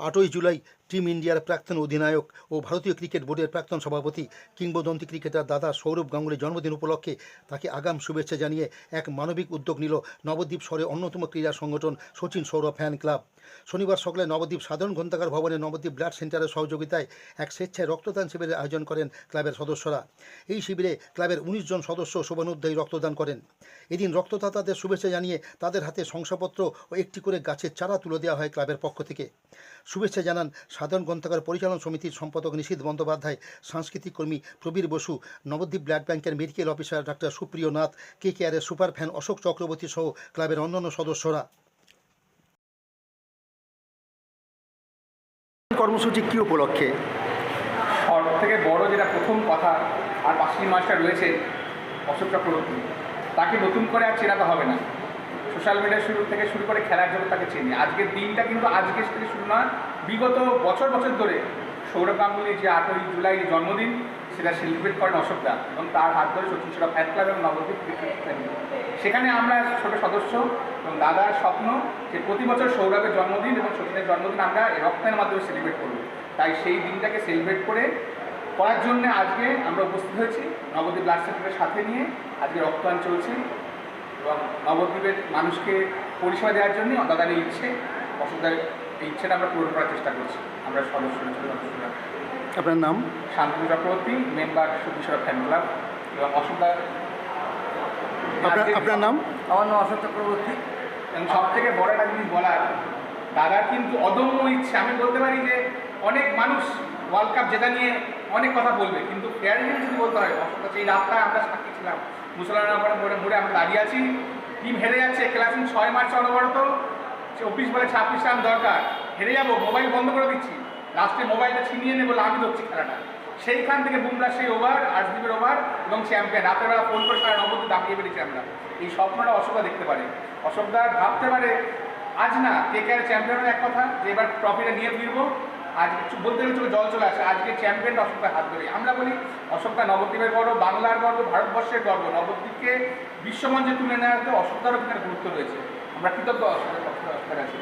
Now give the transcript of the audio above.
আটই জুলাই টিম ইন্ডিয়ার প্রাক্তন অধিনায়ক ও ভারতীয় ক্রিকেট বোর্ডের প্রাক্তন সভাপতি, কিংবদন্তি ক্রিকেটার দাদা সৌরভ গাঙ্গুলির জন্মদিন উপলক্ষে তাকে আগাম শুভেচ্ছা জানিয়ে এক মানবিক উদ্যোগ নিল নবদ্বীপ শহরে অন্যতম ক্রীড়া সংগঠন সচিন সৌরভ ফ্যান ক্লাব। শনিবার সকালে নবদ্বীপ সাধারণ গ্রন্থাগার ভবনে নবদ্বীপ ব্লাড সেন্টারের সহযোগিতায় এক স্বেচ্ছায় রক্তদান শিবিরের আয়োজন করেন ক্লাবের সদস্যরা। এই শিবিরে ক্লাবের উনিশ জন সদস্য শোভানুদ্দায়ী রক্তদান করেন। এদিন রক্তদাতাদের শুভেচ্ছা জানিয়ে তাদের হাতে শংসাপত্র ও একটি করে গাছের চারা তুলে দেওয়া হয় ক্লাবের পক্ষ থেকে। শুভেচ্ছা জানান সাধারণ গ্রন্থাগার পরিচালন সমিতির সম্পাদক নিশীথ বন্দ্যোপাধ্যায় সাংস্কৃতিক কর্মী প্রবীর বসু নবদ্বীপ ব্লাড ব্যাংকের medical officer doctor Supriyo Nath কে কেয়ারের সুপার ফ্যান অশোক চক্রবর্তী সহ ক্লাবের অন্যান্য সদস্যরা। কর্মসূচি কী উপলক্ষে? সব থেকে বড় যেটা প্রথম কথা আর পাঁচটি মাস্টার রয়েছে অশোক চক্রবর্তী তাকে নতুন করে আর চেনাতে হবে না। সোশ্যাল মিডিয়া শুরু থেকে শুরু করে খেলার জন্য তাকে চিনি। আজকের দিনটা কিন্তু আজকে থেকে শুরু নয়, বিগত বছর বছর ধরে সৌরভ গাঙ্গুলির যে আটই জুলাই জন্মদিন, সেটা সেলিব্রেট করেন অশোক অশোকদা এবং তার হাত ধরে সচিন সৌরভ ফ্যান ক্লাব এবং নবদ্বীপ। সেখানে আমরা ছোট সদস্য এবং দাদার স্বপ্ন যে প্রতি বছর সৌরভের জন্মদিন এবং সচিনের জন্মদিন আমরা রক্তের মাধ্যমে সেলিব্রেট করব। তাই সেই দিনটাকে সেলিব্রেট করে করার জন্য আজকে আমরা উপস্থিত হয়েছি। নবদ্বীপ ব্লাড সেন্টারের সাথে নিয়ে আজকে রক্তদান চলছে। নবদ্বীপের মানুষকে পরিষেবা দেওয়ার জন্য দাদার এই ইচ্ছে অসুবিধার এই ইচ্ছেটা আমরা পূরণ করার চেষ্টা করছি। আমরা সদস্য ছোট সদস্যরা আপনার নাম? শান্তনু চক্রবর্তী মেম্বার সুবিশ্বরা ফ্যান ক্লাব এবং অসুবিধা আপনার আপনার নাম? আমার নাম অশোক চক্রবর্তী। এবং সব থেকে বড় একটা জিনিস বলার দাদার কিন্তু অদম্য ইচ্ছে। আমি বলতে পারি যে অনেক মানুষ ওয়ার্ল্ড কাপ জেতা নিয়ে অনেক কথা বলবে কিন্তু ফেয়ার যদি বলতে হয় অশোক সেই রাতটা আমরা সাক্ষী ছিলাম। মুসলমান মোড়ে মোড়ে আমরা দাঁড়িয়ে আছি। টিম হেরে যাচ্ছে, ক্লাসিং ছয় মার্চ অনবরত। চব্বিশ বলে ছাব্বিশ রান দরকার। হেরে যাব, মোবাইল বন্ধ করে দিচ্ছি। লাস্টে মোবাইলটা ছিনিয়ে নেব আমি ধরছি খেলাটা। সেইখান থেকে বুমরা সেই ওভার আর্শদীপের ওভার এবং চ্যাম্পিয়ন রাতের বেলা ফোন করে সারা নবদ্বীপ দাপিয়ে বেরিয়েছি আমরা। এই স্বপ্নটা অশোকদা দেখতে পারে। অশোকদা ভাবতে পারে, আজ না কে কে চ্যাম্পিয়নের এক কথা, যে এবার ট্রফিটা নিয়ে ফিরবো। আজ কিছু বলতে গেলে চলে জল চলে আসে। আজকে চ্যাম্পিয়ন অশোকটা হাত ধরে আমরা বলি অশোকটা নবদ্বীপের গর্ব, বাংলার গর্ব, ভারতবর্ষের গর্ব। নবদ্বীপকে বিশ্বমঞ্চে তুলে নেওয়াতে অশোকটারও কিন্তু গুরুত্ব রয়েছে। আমরা কৃতজ্ঞ অশোকদার কাছে